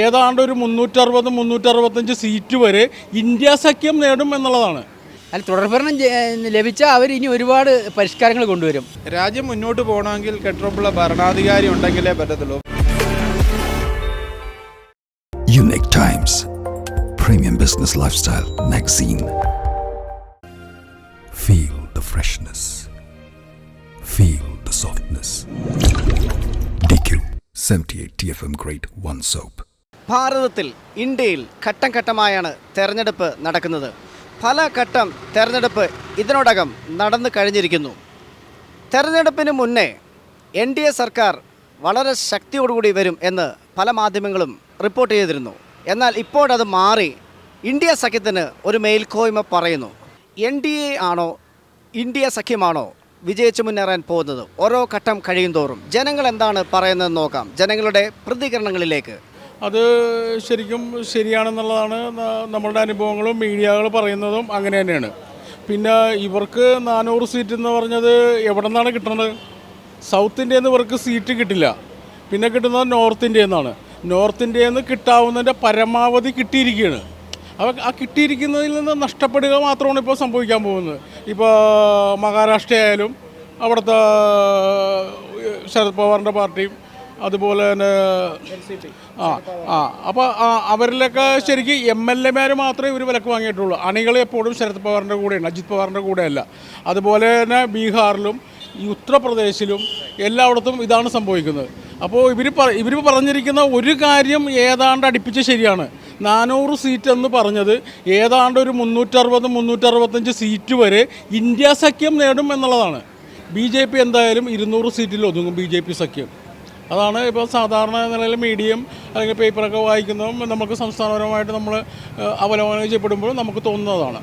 ഏതാണ്ട് ഒരു മുന്നൂറ്ററുപത് മുന്നൂറ്ററുപത്തഞ്ച് സീറ്റ് വരെ ഇന്ത്യ സഖ്യം നേടും എന്നുള്ളതാണ് അല്ല തുടർഭരണം ലഭിച്ചാൽ അവർ ഇനി ഒരുപാട് പരിഷ്കാരങ്ങൾ കൊണ്ടുവരും രാജ്യം മുന്നോട്ട് പോകണമെങ്കിൽ കെട്ടുറപ്പുള്ള ഭരണാധികാരി ഉണ്ടെങ്കിലേ പറ്റത്തുള്ളൂ Unique Times Premium Business Lifestyle Magazine. Feel the freshness. Feel the softness. DQ 78 TFM Grade 1 Soap. ഭാരതത്തിൽ ഇന്ത്യയിൽ ഘട്ടം ഘട്ടമായാണ് തെരഞ്ഞെടുപ്പ് നടക്കുന്നത്. പല ഘട്ടം തെരഞ്ഞെടുപ്പ് ഇതിനോടകം നടന്നു കഴിഞ്ഞിരിക്കുന്നു. തെരഞ്ഞെടുപ്പിന് മുന്നേ എൻ ഡി എ സർക്കാർ വളരെ ശക്തിയോടുകൂടി വരും എന്ന് പല മാധ്യമങ്ങളും റിപ്പോർട്ട് ചെയ്തിരുന്നു. എന്നാൽ ഇപ്പോഴത് മാറി ഇന്ത്യ സഖ്യത്തിന് ഒരു മേൽക്കോയ്മ പറയുന്നു. എൻ ഡി എ ആണോ ഇന്ത്യ സഖ്യമാണോ വിജയിച്ചു മുന്നേറാൻ പോകുന്നത്? ഓരോ ഘട്ടം കഴിയും തോറും ജനങ്ങൾ എന്താണ് പറയുന്നത് നോക്കാം. ജനങ്ങളുടെ പ്രതികരണങ്ങളിലേക്ക്. അത് ശരിക്കും ശരിയാണെന്നുള്ളതാണ് നമ്മളുടെ അനുഭവങ്ങളും മീഡിയകൾ പറയുന്നതും അങ്ങനെ തന്നെയാണ്. പിന്നെ ഇവർക്ക് നാനൂറ് സീറ്റ് എന്ന് പറഞ്ഞത് എവിടെ നിന്നാണ് കിട്ടുന്നത്? സൗത്ത് ഇന്ത്യയിൽ നിന്ന് ഇവർക്ക് സീറ്റ് കിട്ടില്ല. പിന്നെ കിട്ടുന്നത് നോർത്ത് ഇന്ത്യയിൽ നിന്നാണ് നോർത്ത് ഇന്ത്യയിൽ നിന്ന് കിട്ടാവുന്നതിന്റെ പരമാവധി കിട്ടിയിരിക്കുകയാണ്. അപ്പോൾ ആ കിട്ടിയിരിക്കുന്നതിൽ നിന്ന് നഷ്ടപ്പെടുക മാത്രമാണ് ഇപ്പോൾ സംഭവിക്കാൻ പോകുന്നത്. ഇപ്പോൾ മഹാരാഷ്ട്ര ആയാലും അവിടുത്തെ ശരത് പവാറിന്റെ പാർട്ടിയും അതുപോലെ തന്നെ ആ ആ. അപ്പോൾ അവരിലൊക്കെ ശരിക്കും എം എൽ എമാർ മാത്രമേ ഇവർ വിലക്ക് വാങ്ങിയിട്ടുള്ളൂ. അണികൾ എപ്പോഴും ശരത് പവാറിന്റെ കൂടെയാണ് അജിത് പവാറിന്റെ കൂടെയല്ല. അതുപോലെ തന്നെ ബീഹാറിലും ഉത്തർപ്രദേശിലും എല്ലായിടത്തും ഇതാണ് സംഭവിക്കുന്നത്. അപ്പോൾ ഇവർ ഇവർ പറഞ്ഞിരിക്കുന്ന ഒരു കാര്യം ഏതാണ്ട് അടുപ്പിച്ച് ശരിയാണ്. നാനൂറ് സീറ്റ് എന്ന് പറഞ്ഞത് ഏതാണ്ട് ഒരു മുന്നൂറ്ററുപത് മുന്നൂറ്ററുപത്തഞ്ച് സീറ്റ് വരെ ഇന്ത്യ സഖ്യം നേടും എന്നുള്ളതാണ്. ബി ജെ പി എന്തായാലും ഇരുന്നൂറ് സീറ്റിൽ ഒതുങ്ങും ബി ജെ പി സഖ്യം. അതാണ് ഇപ്പോൾ സാധാരണ നിലയിൽ മീഡിയം അല്ലെങ്കിൽ പേപ്പറൊക്കെ വായിക്കുന്നതും നമുക്ക് സംസ്ഥാനപരമായിട്ട് നമ്മൾ അവലോകനം ചെയ്യപ്പെടുമ്പോഴും നമുക്ക് തോന്നുന്നതാണ്.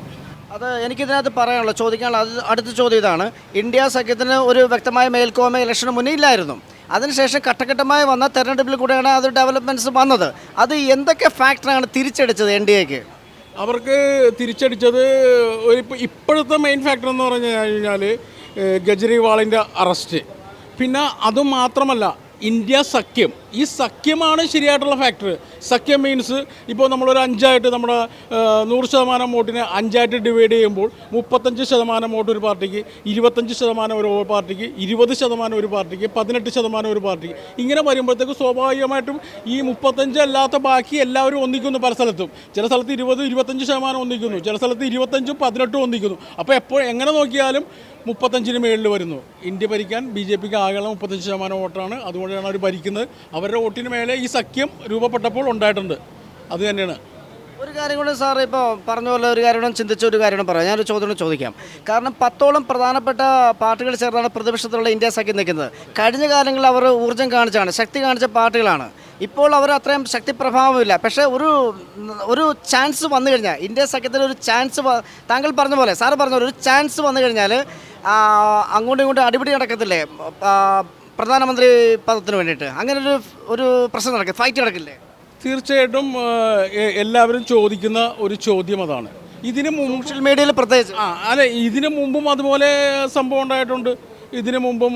അത് എനിക്കിതിനകത്ത് പറയാനുള്ള ചോദിക്കാനുള്ള അത് അടുത്ത ചോദ്യം ഇതാണ്. ഇന്ത്യ സഖ്യത്തിന് ഒരു വ്യക്തമായ മേൽക്കോമ ഇലക്ഷന് മുന്നേ ഇല്ലായിരുന്നു. അതിനുശേഷം ഘട്ടഘട്ടമായി വന്ന തെരഞ്ഞെടുപ്പിൽ കൂടെയാണ് അത് ഡെവലപ്മെന്റ്സ് വന്നത്. അത് എന്തൊക്കെ ഫാക്ടറാണ് തിരിച്ചടിച്ചത് എൻ ഡി എക്ക്? അവർക്ക് തിരിച്ചടിച്ചത് ഒരു ഇപ്പോഴത്തെ മെയിൻ ഫാക്ടർ എന്ന് പറഞ്ഞു കഴിഞ്ഞാൽ ഗജ്രിവാളിന്റെ അറസ്റ്റ് പിന്നെ അതുമാത്രമല്ല ഇന്ത്യ സഖ്യം ഈ സഖ്യമാണ് ശരിയായിട്ടുള്ള ഫാക്ടർ സഖ്യം മീൻസ് ഇപ്പോൾ നമ്മളൊരു അഞ്ചായിട്ട് നമ്മുടെ നൂറ് ശതമാനം വോട്ടിനെ അഞ്ചായിട്ട് ഡിവൈഡ് ചെയ്യുമ്പോൾ മുപ്പത്തഞ്ച് ശതമാനം വോട്ട് ഒരു പാർട്ടിക്ക് ഇരുപത്തഞ്ച് ശതമാനം ഒരു പാർട്ടിക്ക് ഇരുപത് ശതമാനം ഒരു പാർട്ടിക്ക് പതിനെട്ട് ശതമാനം ഒരു പാർട്ടിക്ക്. ഇങ്ങനെ വരുമ്പോഴത്തേക്ക് സ്വാഭാവികമായിട്ടും ഈ മുപ്പത്തഞ്ച് അല്ലാത്ത ബാക്കി എല്ലാവരും ഒന്നിക്കുന്നു പല സ്ഥലത്തും. ചില സ്ഥലത്ത് ഇരുപത് ഇരുപത്തഞ്ച് ശതമാനം ഒന്നിക്കുന്നു. ചില സ്ഥലത്ത് ഇരുപത്തഞ്ചും പതിനെട്ടും ഒന്നിക്കുന്നു. അപ്പോൾ എപ്പോൾ എങ്ങനെ നോക്കിയാലും മുപ്പത്തഞ്ചിന് മേളിൽ വരുന്നു. ഇന്ത്യ ഭരിക്കാൻ ബി ജെ പിക്ക് ആകെയുള്ള മുപ്പത്തഞ്ച് ശതമാനം വോട്ടാണ്. അതുകൊണ്ടാണ് അവർ ഭരിക്കുന്നത്. അവരുടെ വോട്ടിന് മേലെ ഈ സഖ്യം രൂപപ്പെട്ടപ്പോൾ ഉണ്ടായിട്ടുണ്ട്. അത് തന്നെയാണ്. ഒരു കാര്യം കൂടെ സാർ ഇപ്പോൾ പറഞ്ഞ പോലെ ഒരു കാര്യം ചിന്തിച്ച ഒരു കാര്യം പറയാം. ഞാനൊരു ചോദ്യം ചോദിക്കാം. കാരണം പത്തോളം പ്രധാനപ്പെട്ട പാർട്ടികൾ ചേർന്നാണ് പ്രതിപക്ഷത്തിലുള്ള ഇന്ത്യ സഖ്യം നിൽക്കുന്നത്. കഴിഞ്ഞ കാലങ്ങളിൽ അവർ ഊർജം കാണിച്ചാണ് ശക്തി കാണിച്ച പാർട്ടികളാണ്. ഇപ്പോൾ അവർ അത്രയും ശക്തി പ്രഭാവമില്ല. പക്ഷേ ഒരു ഒരു ചാൻസ് വന്നു കഴിഞ്ഞാൽ ഇന്ത്യ സഖ്യത്തിന് ഒരു ചാൻസ് താങ്കൾ പറഞ്ഞ പോലെ സാറ് പറഞ്ഞ പോലെ ഒരു ചാൻസ് വന്നു കഴിഞ്ഞാൽ അങ്ങോട്ടും ഇങ്ങോട്ടും അടിപിടി നടക്കത്തില്ലേ? പ്രധാനമന്ത്രി പദത്തിന് വേണ്ടിയിട്ട്. അങ്ങനെ ഒരു ഒരു പ്രശ്നം നടക്കും ഫൈറ്റ് നടക്കില്ലേ? തീർച്ചയായിട്ടും എല്ലാവരും ചോദിക്കുന്ന ഒരു ചോദ്യം അതാണ്. ഇതിന് മുമ്പ് സോഷ്യൽ മീഡിയയിൽ പ്രത്യേകിച്ച്. ആ അല്ല ഇതിനു മുമ്പും അതുപോലെ സംഭവം ഉണ്ടായിട്ടുണ്ട്. ഇതിനു മുമ്പും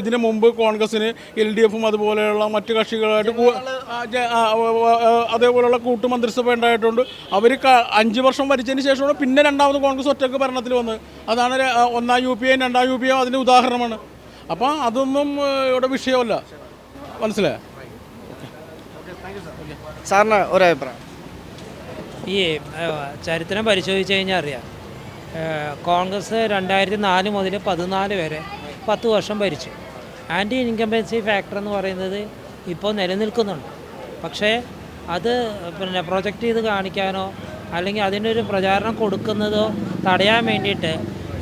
ഇതിനു മുമ്പ് കോൺഗ്രസിന് എൽ ഡി എഫും അതുപോലെയുള്ള മറ്റു കക്ഷികളായിട്ട് അതേപോലെയുള്ള കൂട്ടുമന്ത്രിസഭ ഉണ്ടായിട്ടുണ്ട്. അവർ അഞ്ച് വർഷം ഭരിച്ചതിന് ശേഷമാണ് പിന്നെ രണ്ടാമത് കോൺഗ്രസ് ഒറ്റയ്ക്ക് ഭരണത്തിൽ വന്നത്. അതാണ് ഒന്നാം യു പി ഐ രണ്ടാം യു പി ഐ അതിന്റെ ഉദാഹരണമാണ്. അപ്പോൾ അതൊന്നും ഇവിടെ വിഷയമല്ല. മനസ്സിലായോ? സാറിന് ഒരു അഭിപ്രായം ഈ ചരിത്രം പരിശോധിച്ച് കഴിഞ്ഞാൽ അറിയാം. കോൺഗ്രസ് രണ്ടായിരത്തി നാല് മുതൽ പതിനാല് വരെ പത്ത് വർഷം ഭരിച്ചു. ആന്റി ഇൻകംബൻസി ഫാക്ടർ എന്ന് പറയുന്നത് ഇപ്പോൾ നിലനിൽക്കുന്നുണ്ട്. പക്ഷേ അത് പിന്നെ പ്രൊജക്റ്റ് ചെയ്ത് കാണിക്കാനോ അല്ലെങ്കിൽ അതിനൊരു പ്രചാരണം കൊടുക്കുന്നതോ തടയാൻ വേണ്ടിയിട്ട്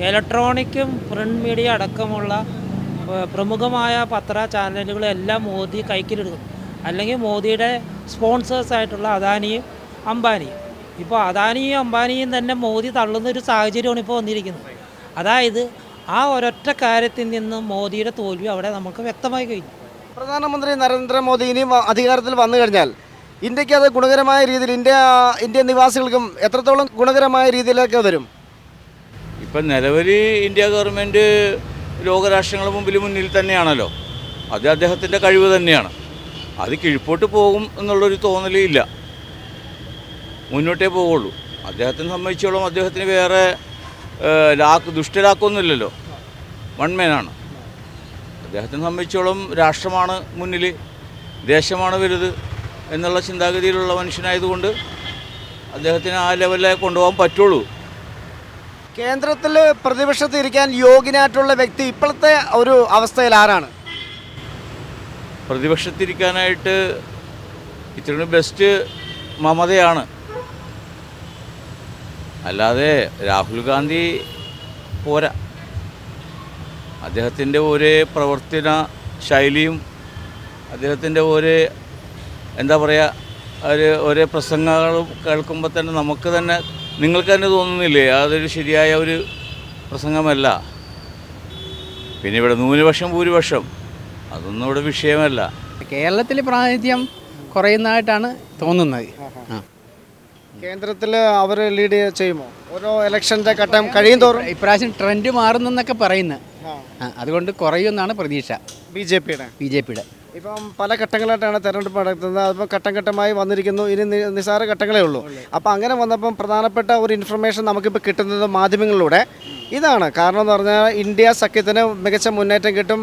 ഇലക്ട്രോണിക്കും പ്രിന്റ് മീഡിയ അടക്കമുള്ള പ്രമുഖമായ പത്ര ചാനലുകളെല്ലാം മോദി കൈക്കിലെടുക്കും അല്ലെങ്കിൽ മോദിയുടെ സ്പോൺസേഴ്സായിട്ടുള്ള അദാനിയും അംബാനിയും. ഇപ്പോൾ അദാനിയും അംബാനിയും തന്നെ മോദി തള്ളുന്ന ഒരു സാഹചര്യമാണ് ഇപ്പോൾ വന്നിരിക്കുന്നത്. അതായത് ആ ഒരൊറ്റ കാര്യത്തിൽ നിന്ന് മോദിയുടെ തോൽവി അവിടെ നമുക്ക് വ്യക്തമായി കഴിഞ്ഞു. പ്രധാനമന്ത്രി നരേന്ദ്രമോദി ഇനിയും അധികാരത്തിൽ വന്നു കഴിഞ്ഞാൽ ഇന്ത്യയ്ക്ക് അത് ഗുണകരമായ രീതിയിൽ ഇന്ത്യ ഇന്ത്യൻ നിവാസികൾക്കും എത്രത്തോളം ഗുണകരമായ രീതിയിലേക്ക് വരും? ഇപ്പം നിലവിൽ ഇന്ത്യ ഗവൺമെന്റ് ലോകരാഷ്ട്രങ്ങളുടെ മുമ്പിൽ മുന്നിൽ തന്നെയാണല്ലോ. അത് അദ്ദേഹത്തിന്റെ കഴിവ് തന്നെയാണ്. അത് കിഴിപ്പോട്ട് പോകും എന്നുള്ളൊരു തോന്നലേ ഇല്ല. മുന്നോട്ടേ പോവുള്ളൂ. അദ്ദേഹത്തിനെ സംബന്ധിച്ചോളം അദ്ദേഹത്തിന് വേറെ ലാക്ക് ദുഷ്ടലാക്കൊന്നുമില്ലല്ലോ. വൺമേനാണ് അദ്ദേഹത്തിനെ സംബന്ധിച്ചോളം രാഷ്ട്രമാണ് മുന്നിൽ ദേശമാണ് വലുത് എന്നുള്ള ചിന്താഗതിയിലുള്ള മനുഷ്യനായതുകൊണ്ട് അദ്ദേഹത്തിന് ആ ലെവലിലേ കൊണ്ടുപോകാൻ പറ്റുള്ളൂ. കേന്ദ്രത്തിൽ പ്രതിപക്ഷത്ത് ഇരിക്കാൻ യോഗ്യനായിട്ടുള്ള വ്യക്തി ഇപ്പോഴത്തെ ഒരു അവസ്ഥയിൽ ആരാണ്? പ്രതിപക്ഷത്തിരിക്കാനായിട്ട് ഇത്രയും ബെസ്റ്റ് മമതയാണ്. അല്ലാതെ രാഹുൽ ഗാന്ധി പോരാ. അദ്ദേഹത്തിന്റെ ഒരേ പ്രവർത്തന ശൈലിയും അദ്ദേഹത്തിന്റെ ഒരേ എന്താ പറയുക ഒരു ഒരേ പ്രസംഗങ്ങളും കേൾക്കുമ്പോൾ തന്നെ നമുക്ക് തന്നെ നിങ്ങൾക്ക് തന്നെ തോന്നുന്നില്ലേ? അതൊരു ശരിയായ ഒരു പ്രസംഗമല്ല. പിന്നെ ഇവിടെ ന്യൂനപക്ഷം ഭൂരിപക്ഷം. അതൊന്നും ഇവിടെ വിഷയമല്ല. കേരളത്തിൽ പ്രാതിനിധ്യം കുറയുന്നതായിട്ടാണ് തോന്നുന്നത്. ആ. കേന്ദ്രത്തിൽ അവർ ലീഡ് ചെയ്യുമോ? ഓരോ ഇലക്ഷന്റെ ഘട്ടം കഴിയും തോറും ഇപ്രാവശ്യം ട്രെൻഡ് മാറുന്നെന്നൊക്കെ പറയുന്നത് ആ, അതുകൊണ്ട് കുറയുമെന്നാണ് പ്രതീക്ഷ. ബി ജെ പിയുടെ. ബി ജെ പിയുടെ. ഇപ്പം പല ഘട്ടങ്ങളായിട്ടാണ് തെരഞ്ഞെടുപ്പ് നടക്കുന്നത്. അതിപ്പോൾ ഘട്ടം ഘട്ടമായി വന്നിരിക്കുന്നു. ഇനി നിസാര നിസ്സാര ഘട്ടങ്ങളേ ഉള്ളൂ. അപ്പോൾ അങ്ങനെ വന്നപ്പം പ്രധാനപ്പെട്ട ഒരു ഇൻഫർമേഷൻ നമുക്കിപ്പോൾ കിട്ടുന്നത് മാധ്യമങ്ങളിലൂടെ ഇതാണ്. കാരണം എന്ന് പറഞ്ഞാൽ ഇന്ത്യ സഖ്യത്തിന് മികച്ച മുന്നേറ്റം കിട്ടും.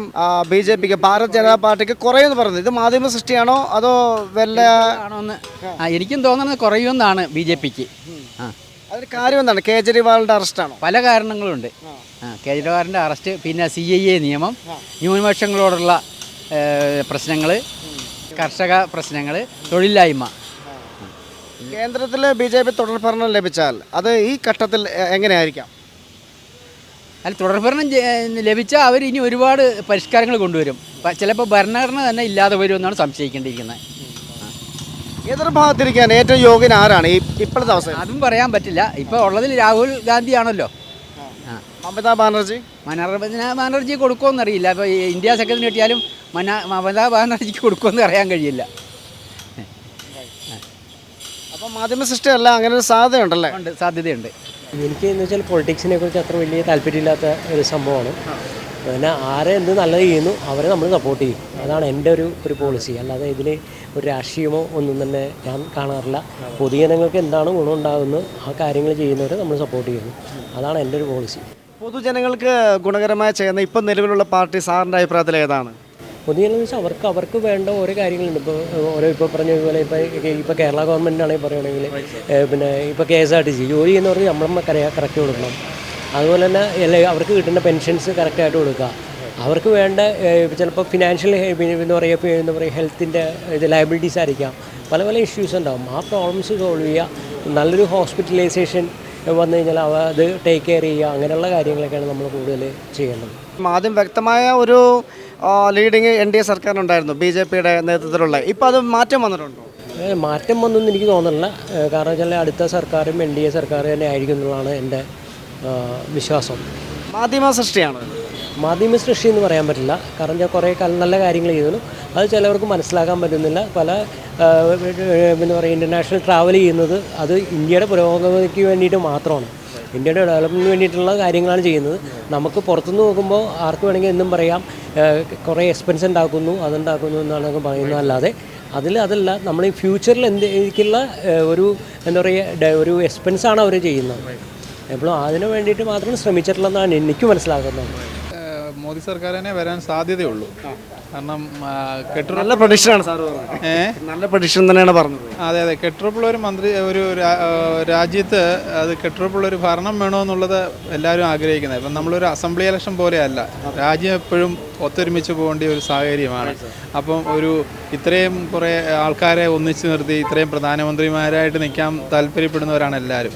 ബി ജെ പിക്ക് ഭാരത് ജനതാ പാർട്ടിക്ക് കുറയുമെന്ന് പറയുന്നത്. ഇത് മാധ്യമ സൃഷ്ടിയാണോ അതോ വല്ല ആണോന്ന് എനിക്കും തോന്നുന്നത് കുറയുമെന്നാണ് ബി ജെ പിക്ക്. അതിന് കാര്യം എന്താണ്? കേജ്രിവാളിന്റെ അറസ്റ്റാണോ? പല കാരണങ്ങളുണ്ട്. കേജ്രിവാളിന്റെ അറസ്റ്റ് പിന്നെ സി ഐ എ നിയമം ന്യൂനപക്ഷങ്ങളോടുള്ള പ്രശ്നങ്ങൾ കർഷക പ്രശ്നങ്ങൾ തൊഴിലില്ലായ്മ. കേന്ദ്രത്തിൽ ബി ജെ പി തുടർ ഭരണം ലഭിച്ചാൽ അത് ഈ ഘട്ടത്തിൽ എങ്ങനെയായിരിക്കാം? അല്ല തുടർഭരണം ഭരണം ലഭിച്ചാൽ അവർ ഇനി ഒരുപാട് പരിഷ്കാരങ്ങൾ കൊണ്ടുവരും. ചിലപ്പോൾ ഭരണഘടന തന്നെ ഇല്ലാതെ വരുമെന്നാണ് സംശയിക്കേണ്ടിയിരിക്കുന്നത്. എതിർഭാഗത്തിരിക്കാൻ ഏറ്റവും യോഗ്യൻ ആരാണ് ഈ ഇപ്പോഴത്തെ അവസ്ഥ അതും പറയാൻ പറ്റില്ല ഇപ്പോൾ ഉള്ളതിൽ രാഹുൽ ഗാന്ധിയാണല്ലോ മമതാ ബാനർജി? മനോരമ ബാനർജി കൊടുക്കുമെന്നറിയില്ല അപ്പോൾ ഇന്ത്യ സെക്രട്ടറി കിട്ടിയാലും മന മമതാ ബാനർജിക്ക് കൊടുക്കുമെന്ന് അറിയാൻ കഴിയില്ല. അപ്പോൾ മാധ്യമ സൃഷ്ടിയല്ല അങ്ങനെ ഒരു സാധ്യതയുണ്ടല്ലേ? ഉണ്ട് സാധ്യതയുണ്ട്. എനിക്ക് എന്ന് വെച്ചാൽ പൊളിറ്റിക്സിനെ കുറിച്ച് അത്ര വലിയ താല്പര്യമില്ലാത്ത ഒരു സംഭവമാണ്. പിന്നെ ആരെ എന്ത് നല്ലത് ചെയ്യുന്നു അവരെ നമ്മൾ സപ്പോർട്ട് ചെയ്യും. അതാണ് എന്റെ ഒരു ഒരു പോളിസി അല്ലാതെ ഇതിൽ ഒരു രാഷ്ട്രീയമോ ഒന്നും തന്നെ ഞാൻ കാണാറില്ല. പൊതുജനങ്ങൾക്ക് എന്താണ് ഗുണമുണ്ടാകുന്നത് ആ കാര്യങ്ങൾ ചെയ്യുന്നവരെ നമ്മൾ സപ്പോർട്ട് ചെയ്യുന്നു. അതാണ് എന്റെ ഒരു പോളിസി പൊതുജനങ്ങൾക്ക് ഗുണകരമായ ചെയ്യുന്ന ഇപ്പം നിലവിലുള്ള പാർട്ടി സാറിന്റെ അഭിപ്രായത്തിൽ ഏതാണ്? പൊതുജനം വെച്ചാൽ അവർക്ക് അവർക്ക് വേണ്ട ഓരോ കാര്യങ്ങളുണ്ട്. ഇപ്പോൾ ഓരോ ഇപ്പോൾ പറഞ്ഞ പോലെ ഇപ്പോൾ ഇപ്പോൾ കേരള ഗവൺമെന്റ് ആണെങ്കിൽ പറയുകയാണെങ്കിൽ പിന്നെ ഇപ്പോൾ K S R T C ജോലി ചെയ്യുന്നവർക്ക് ശമ്പളം കറക്റ്റ് കൊടുക്കണം. അതുപോലെ തന്നെ എല്ലാ അവർക്ക് കിട്ടുന്ന പെൻഷൻസ് കറക്റ്റായിട്ട് കൊടുക്കുക. അവർക്ക് വേണ്ട ചിലപ്പോൾ ഫിനാൻഷ്യൽ എന്ന് പറയുക എന്താ പറയുക ഹെൽത്തിന്റെ ഇത് ലയബിലിറ്റീസ് ആയിരിക്കാം. പല പല ഇഷ്യൂസ് ഉണ്ടാകും ആ പ്രോബ്ലംസ് സോൾവ് ചെയ്യുക. നല്ലൊരു ഹോസ്പിറ്റലൈസേഷൻ വന്നു കഴിഞ്ഞാൽ അവ അത് ടേക്ക് കെയർ ചെയ്യുക അങ്ങനെയുള്ള കാര്യങ്ങളൊക്കെയാണ് നമ്മൾ കൂടുതൽ ചെയ്യേണ്ടത്. ആദ്യം വ്യക്തമായ ഒരു ലീഡിങ് എൻ ഡി എ സർക്കാരിനുണ്ടായിരുന്നു ബി ജെ പിയുടെ നേതൃത്വത്തിലുള്ള. ഇപ്പം അത് മാറ്റം വന്നിട്ടുണ്ടോ? മാറ്റം വന്നൊന്നും എനിക്ക് തോന്നുന്നില്ല. കാരണം വെച്ചാൽ അടുത്ത സർക്കാരും എൻ ഡി എ സർക്കാർ തന്നെ ആയിരിക്കും എന്നുള്ളതാണ് എന്റെ വിശ്വാസം. മാധ്യമ സൃഷ്ടിയാണ് മാധ്യമ സൃഷ്ടി എന്ന് പറയാൻ പറ്റില്ല. കാരണം ഞാൻ കുറേ കാലം നല്ല കാര്യങ്ങൾ ചെയ്തു അത് ചിലവർക്ക് മനസ്സിലാക്കാൻ പറ്റുന്നില്ല. പല എന്താ പറയുക ഇന്റർനാഷണൽ ട്രാവൽ ചെയ്യുന്നത് അത് ഇന്ത്യയുടെ പുരോഗതിക്ക് വേണ്ടിയിട്ട് മാത്രമാണ്. ഇന്ത്യയുടെ ഡെവലപ്മെന്റിന് വേണ്ടിയിട്ടുള്ള കാര്യങ്ങളാണ് ചെയ്യുന്നത്. നമുക്ക് പുറത്തുനിന്ന് നോക്കുമ്പോൾ ആർക്ക് വേണമെങ്കിൽ എന്നും പറയാം. കുറേ എക്സ്പെൻസ് ഉണ്ടാക്കുന്നു അതുണ്ടാക്കുന്നു എന്നാണ് പറയുന്നത്. അല്ലാതെ അതിൽ അതല്ല നമ്മൾ ഈ ഫ്യൂച്ചറിൽ എന്തൊക്കെയുള്ള ഒരു എന്താ പറയുക ഒരു എക്സ്പെൻസാണ് അവർ ചെയ്യുന്നത്. എപ്പോഴും അതിനു വേണ്ടിയിട്ട് മാത്രം ശ്രമിച്ചിട്ടുള്ളതെന്നാണ് എനിക്ക് മനസ്സിലാക്കുന്നത്. മോദി സർക്കാർ തന്നെ വരാൻ സാധ്യതയുള്ളൂ. കാരണം കെട്ടുറ നല്ല പ്രഡിക്ഷനാണ് സാർ നല്ല പ്രഡിക്ഷൻ തന്നെയാണ് പറഞ്ഞത്. അതെ അതെ. കെട്ടുറപ്പുള്ള ഒരു മന്ത്രി ഒരു രാ- രാജ്യത്ത് അത് കെട്ടുറപ്പുള്ള ഒരു ഭരണം വേണമെന്നുള്ളത് എല്ലാവരും ആഗ്രഹിക്കുന്നത്. ഇപ്പം നമ്മളൊരു അസംബ്ലി ഇലക്ഷൻ പോലെയല്ല. രാജ്യം എപ്പോഴും ഒത്തൊരുമിച്ച് പോകേണ്ട ഒരു സാഹചര്യമാണ്. അപ്പം ഒരു ഇത്രയും കുറേ ആൾക്കാരെ ഒന്നിച്ച് നിർത്തി ഇത്രയും പ്രധാനമന്ത്രിമാരായിട്ട് നിൽക്കാൻ താല്പര്യപ്പെടുന്നവരാണ് എല്ലാവരും.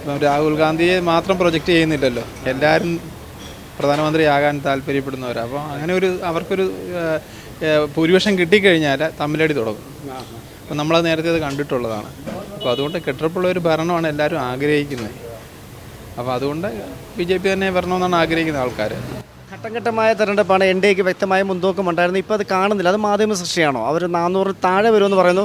ഇപ്പം രാഹുൽ ഗാന്ധിയെ മാത്രം പ്രൊജക്റ്റ് ചെയ്യുന്നില്ലല്ലോ. എല്ലാവരും പ്രധാനമന്ത്രിയാകാൻ താല്പര്യപ്പെടുന്നവർ അപ്പോൾ അങ്ങനെ ഒരു അവർക്കൊരു ഭൂരിപക്ഷം കിട്ടിക്കഴിഞ്ഞാൽ തമ്മിലടി തുടങ്ങും. അപ്പോൾ നമ്മളത് നേരത്തെ അത് കണ്ടിട്ടുള്ളതാണ്. അപ്പോൾ അതുകൊണ്ട് കെട്ടുറപ്പുള്ള ഒരു ഭരണമാണ് എല്ലാവരും ആഗ്രഹിക്കുന്നത്. അപ്പോൾ അതുകൊണ്ട് ബി ജെ പി തന്നെ വരണമെന്നാണ് ആഗ്രഹിക്കുന്ന ആൾക്കാർ. ഘട്ടം ഘട്ടമായ തെരഞ്ഞെടുപ്പാണ് എൻ ഡി എക്ക് വ്യക്തമായ മുൻതൂക്കം ഉണ്ടായിരുന്നു ഇപ്പോൾ അത് കാണുന്നില്ല. അത് മാധ്യമ സൃഷ്ടിയാണോ? അവർ നാനൂറിൽ താഴെ വരുമെന്ന് പറയുന്നു.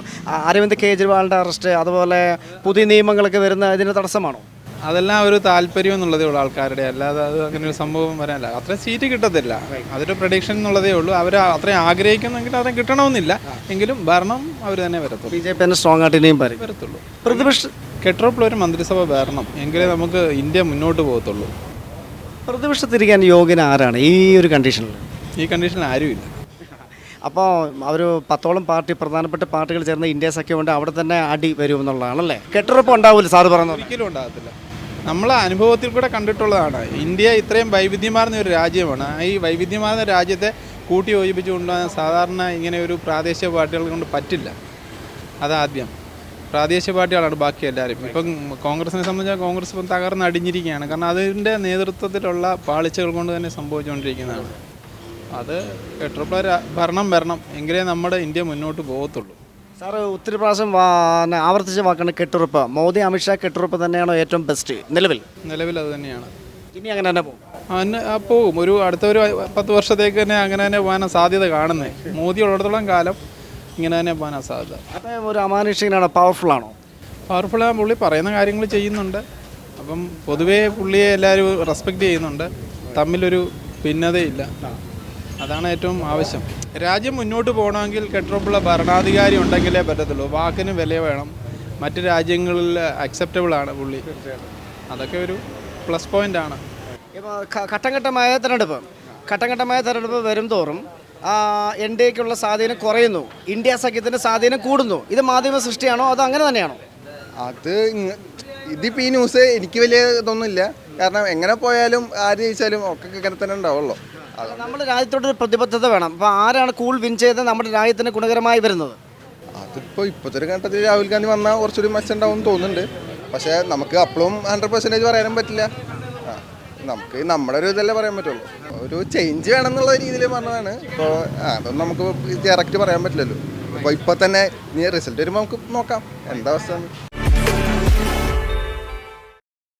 അരവിന്ദ് കെജ്രിവാളിന്റെ അറസ്റ്റ് അതുപോലെ പുതിയ നിയമങ്ങളൊക്കെ വരുന്ന ഇതിന് തടസ്സമാണോ? അതെല്ലാം ഒരു താല്പര്യം എന്നുള്ളതേ ഉള്ളൂ ആൾക്കാരുടെ. അല്ലാതെ അത് അങ്ങനെ ഒരു സംഭവം വരാനല്ല. അത്ര സീറ്റ് കിട്ടത്തില്ല. അതൊരു പ്രഡിക്ഷൻ എന്നുള്ളതേ ഉള്ളൂ. അവർ അത്രയും ആഗ്രഹിക്കുന്നെങ്കിൽ അത്രയും കിട്ടണമെന്നില്ല. എങ്കിലും ഭരണം അവർ തന്നെ വരത്തുള്ളൂ. ബി ജെ പി തന്നെ സ്ട്രോങ് ആയിട്ട് ഇനിയും വരത്തുള്ളൂ. പ്രതിപക്ഷ കെട്ടുറപ്പുള്ള ഒരു മന്ത്രിസഭ വരണം എങ്കിലേ നമുക്ക് ഇന്ത്യ മുന്നോട്ട് പോകത്തുള്ളൂ. പ്രതിപക്ഷത്തിരിക്കാൻ യോഗ്യന ആരാണ്? ഈ ഒരു കണ്ടീഷനിൽ ഈ കണ്ടീഷനിൽ ആരുമില്ല അപ്പോൾ അവർ പത്തോളം പാർട്ടി പ്രധാനപ്പെട്ട പാർട്ടികൾ ചേർന്ന് ഇന്ത്യ സഖ്യമുണ്ട് അവിടെ തന്നെ അടി വരും എന്നുള്ളതാണല്ലേ കെട്ടുറപ്പ് ഉണ്ടാവില്ല സാറ് പറഞ്ഞു ഒരിക്കലും ഉണ്ടാകത്തില്ല. നമ്മളെ അനുഭവത്തിൽ കൂടെ കണ്ടിട്ടുള്ളതാണ്. ഇന്ത്യ ഇത്രയും വൈവിധ്യമാർന്ന ഒരു രാജ്യമാണ്. ഈ വൈവിധ്യമാർന്ന രാജ്യത്തെ കൂട്ടി യോജിപ്പിച്ച് കൊണ്ടുപോകാൻ സാധാരണ ഇങ്ങനെ ഒരു പ്രാദേശിക പാർട്ടികൾ കൊണ്ട് പറ്റില്ല. അതാദ്യം. പ്രാദേശിക പാർട്ടികളാണ് ബാക്കി എല്ലാവരും. ഇപ്പം കോൺഗ്രസിനെ സംബന്ധിച്ചാൽ കോൺഗ്രസ് ഇപ്പം തകർന്ന് അടിഞ്ഞിരിക്കുകയാണ്. കാരണം അതിന്റെ നേതൃത്വത്തിലുള്ള പാളിച്ചകൾ കൊണ്ട് തന്നെ സംഭവിച്ചുകൊണ്ടിരിക്കുന്നതാണ്. അത് രാ- ഭരണം വരണം. എങ്കിലേ നമ്മുടെ ഇന്ത്യ മുന്നോട്ട് പോകത്തുള്ളൂ. സാറ് ഒത്തിരി പ്രാവശ്യം ആവർത്തിച്ച വാക്കാണ് കെട്ടുറപ്പ്. മോദി അമിത്ഷാ കെട്ടുറപ്പ് തന്നെയാണോ ഏറ്റവും ബെസ്റ്റ് നിലവിൽ? നിലവിൽ അത് തന്നെയാണ്. ഇനി അങ്ങനെ തന്നെ പോകും അങ്ങനെ പോകും ഒരു അടുത്ത ഒരു പത്ത് വർഷത്തേക്ക് തന്നെ അങ്ങനെ തന്നെ പോകാൻ സാധ്യത കാണുന്നത് മോദി ഉള്ളിടത്തോളം കാലം ഇങ്ങനെ തന്നെ പോകാനാണ് സാധ്യത. അപ്പം ഒരു അമാനുഷികനാണോ? പവർഫുൾ ആണോ? പവർഫുൾ ആ പുള്ളി പറയുന്ന കാര്യങ്ങൾ ചെയ്യുന്നുണ്ട്. അപ്പം പൊതുവേ പുള്ളിയെ എല്ലാവരും റെസ്പെക്റ്റ് ചെയ്യുന്നുണ്ട്. തമ്മിലൊരു ഭിന്നതയില്ല. അതാണ് ഏറ്റവും ആവശ്യം. രാജ്യം മുന്നോട്ട് പോകണമെങ്കിൽ കെട്ടുറപ്പുള്ള ഭരണാധികാരി ഉണ്ടെങ്കിലേ പറ്റത്തുള്ളൂ. വാക്കിന് വില വേണം. മറ്റ് രാജ്യങ്ങളിൽ അക്സെപ്റ്റബിൾ ആണ് പുള്ളി. അതൊക്കെ ഒരു പ്ലസ് പോയിന്റ് ആണ്. ഇപ്പോൾ ഘട്ടംഘട്ടമായ തെരഞ്ഞെടുപ്പ് ഘട്ടംഘട്ടമായ തെരഞ്ഞെടുപ്പ്. വരും തോറും എൻ ഡി എക്കുള്ള സ്വാധീനം കുറയുന്നു. ഇന്ത്യ സഖ്യത്തിന്റെ സ്വാധീനം കൂടുന്നു. ഇത് മാധ്യമ സൃഷ്ടിയാണോ? അത് അങ്ങനെ തന്നെയാണോ? അത് ഇങ്ങ- ഇതിപ്പോൾ ഈ ന്യൂസ് എനിക്ക് വലിയ ഇതൊന്നുമില്ല. കാരണം എങ്ങനെ പോയാലും ആര് ജയിച്ചാലും ഒക്കെ ഇങ്ങനെ തന്നെ ഉണ്ടാവുള്ളൂ. നമ്മുടെ രാജ്യത്തോടൊരു പ്രതിബദ്ധത വേണം. അപ്പോൾ ആരാണ് കൂൾ വിൻ ചെയ്ത് നമ്മുടെ രാജ്യത്തിന് ഗുണകരമായി വരുന്നത്? അതിപ്പോ ഇപ്പോഴത്തെ ഒരു ഘട്ടത്തിൽ രാഹുൽ ഗാന്ധി വന്നാൽ കുറച്ചൊരു മെച്ചുണ്ടാവും തോന്നുന്നുണ്ട്. പക്ഷേ നമുക്ക് അപ്പോഴും ഹൺഡ്രഡ് പെർസെന്റേജ് പറയാനും പറ്റില്ല. നമുക്ക് നമ്മുടെ ഒരു ഇതല്ലേ പറയാൻ പറ്റുള്ളൂ. ഒരു ചേഞ്ച് വേണം എന്നുള്ള രീതിയിൽ പറഞ്ഞതാണ്. ഇപ്പോൾ അതൊന്നും നമുക്ക് ഡയറക്റ്റ് പറയാൻ പറ്റില്ലല്ലോ. അപ്പോൾ ഇപ്പോൾ തന്നെ ഇനി റിസൾട്ട് വരുമ്പോൾ നമുക്ക് നോക്കാം. എന്താ അവസ്ഥ?